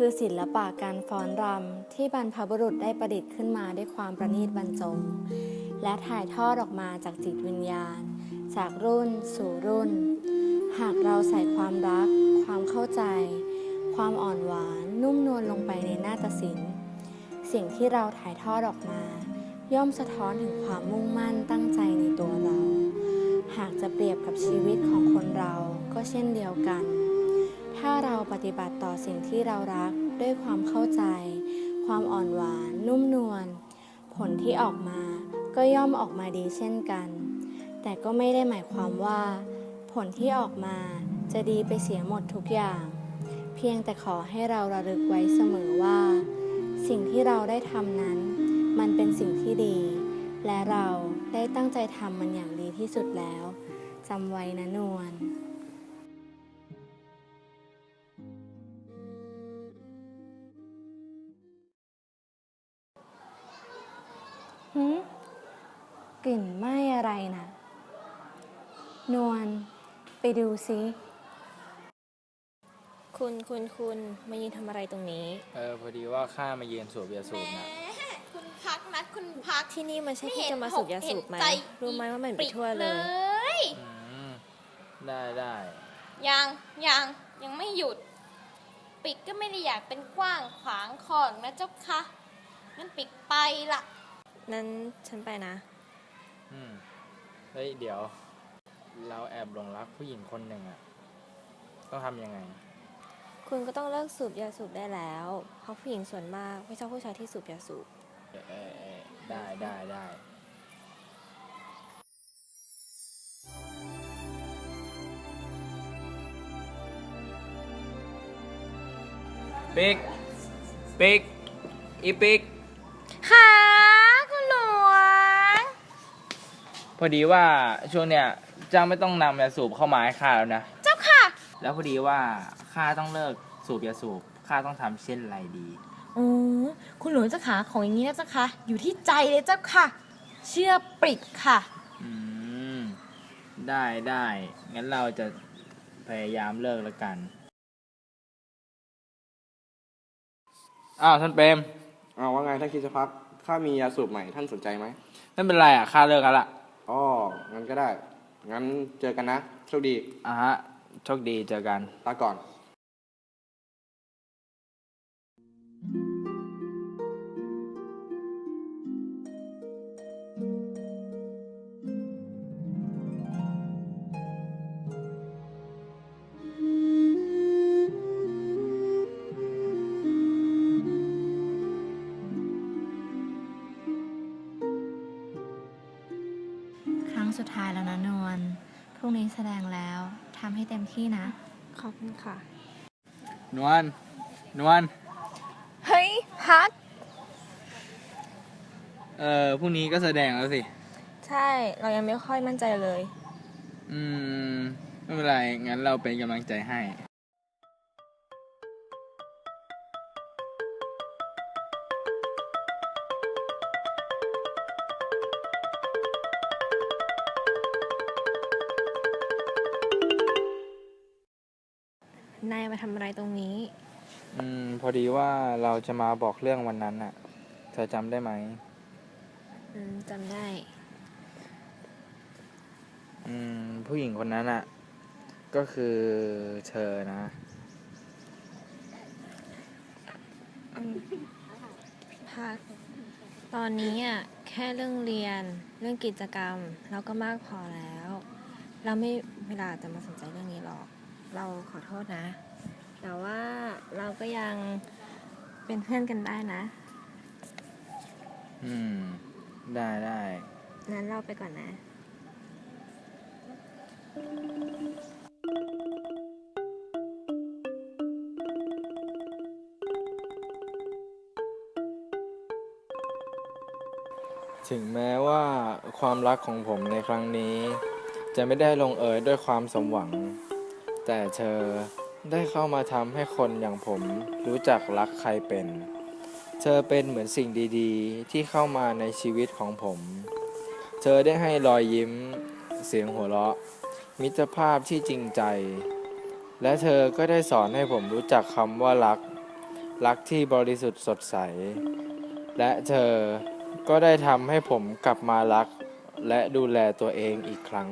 คือศิลปะการฟ้อนรำที่บรรพบุรุษได้ประดิษฐ์ขึ้นมาด้วยความประณีตบรรจง และถ่ายทอดออกมาจากจิตวิญญาณ จากรุ่นสู่รุ่น หากเราใส่ความรัก ความเข้าใจ ความอ่อนหวานนุ่มนวลลงไปในหน้าฏศิลป์สิ่งที่เราถ่ายทอดออกมา ย่อมสะท้อนถึงความมุ่งมั่นตั้งใจในตัวเรา หากจะเปรียบกับชีวิตของคนเราก็เช่นเดียวกัน ถ้าเราปฏิบัติต่อสิ่งที่เรารักด้วยความเข้าใจ ความอ่อนหวานนุ่มนวลผลที่ออกมาก็ย่อมออกมาดีเช่นกัน แต่ก็ไม่ได้หมายความว่า ผลที่ออกมาจะดีไปเสียหมดทุกอย่าง เพียงแต่ขอให้เราระลึกไว้เสมอว่า สิ่งที่เราได้ทำนั้น มันเป็นสิ่งที่ดี และเราได้ตั้งใจทำมันอย่างดีที่สุดแล้วจำไว้นะนวล ไปดูซิคุณคุณคุณมายืนทำอะไรตรงนี้ เออพอดีว่าข้ามาเยือนสูบยาสูบนะคุณพักนะคุณพักที่นี่มันใช่ไม่ที่เห็นจะมาสูบยาสูบไหมเห็นใจรู้ไหมว่ามันไปปริทั่วเลย ยอืม ได้ได้ยังยังยังไม่หยุด ปิกก็ไม่ได้อยากเป็นกว้างขวางของนะเจ้าคะงั้นปิกไปละ นั้นฉันไปนะ อืม เฮ้ย เดี๋ยว เราแอบหลงรักผู้หญิงคนหนึ่งอะต้องทำยังไง คุณก็ต้องเลิกสูบยาสูบได้แล้ว เพราะผู้หญิงส่วนมากไม่ชอบผู้ชายที่สูบยาสูบ เออเออเออได้ได้ได้ปิ๊กปิ๊กอีปิ๊กค่ะคุณหลวง พอดีว่าช่วงเนี้ย เจ้าไม่ต้องนำยาสูบเข้ามาให้ข้าแล้วนะ เจ้าค่ะ แล้วพอดีว่าข้าต้องเลิกสูบยาสูบข้าต้องทำเช่นไรดี โอ้คุณหลวงเจ้าขาของอย่างนี้นะเจ้าค่ะ อยู่ที่ใจเลยเจ้าค่ะ เชื่อปริกค่ะ อืม ได้ได้งั้นเราจะพยายามเลิกแล้วกัน อ้าวท่านเปรมเอาว่าไงท่านคิดจะพักข้ามียาสูบใหม่ท่านสนใจไหมไม่เป็นไรอะข้าเลิกแล้วล่ะ อ๋องั้นก็ได้ งั้นเจอกันนะ โชคดี อะฮะ โชคดีเจอกันลาก่อน นี้แสดงแล้วทำให้เต็มที่นะ ขอบคุณค่ะ นวล นวล เฮ้ยพักเออพรุ่งนี้ก็แสดงแล้วสิ ใช่เรายังไม่ค่อยมั่นใจเลย อืม ไม่เป็นไร งั้นเราเป็นกำลังใจให้ มาทำอะไรตรงนี้ อืม พอดีว่าเราจะมาบอกเรื่องวันนั้นน่ะ เธอจำได้ไหม อืมจำได้ อืม ผู้หญิงคนนั้นอะ ก็คือเธอนะพักตอนนี้อะแค่เรื่องเรียนเรื่องกิจกรรมเราก็มากพอแล้ว เราไม่เวลาจะมาสนใจเรื่องนี้หรอก เราขอโทษนะ แต่ว่าเราก็ยังเป็นเพื่อนกันได้นะ อืม ได้ได้งั้นเราไปก่อนนะ ถึงแม้ว่าความรักของผมในครั้งนี้ จะไม่ได้ลงเอยด้วยความสมหวัง แต่เธอ ได้เข้ามาทำให้คนอย่างผมรู้จักรักใครเป็น เธอเป็นเหมือนสิ่งดีๆ ที่เข้ามาในชีวิตของผม เธอได้ให้รอยยิ้ม เสียงหัวเราะ มิตรภาพที่จริงใจ และเธอก็ได้สอนให้ผมรู้จักคำว่ารัก รักที่บริสุทธิ์สดใส และเธอก็ได้ทำให้ผมกลับมารัก และดูแลตัวเองอีกครั้ง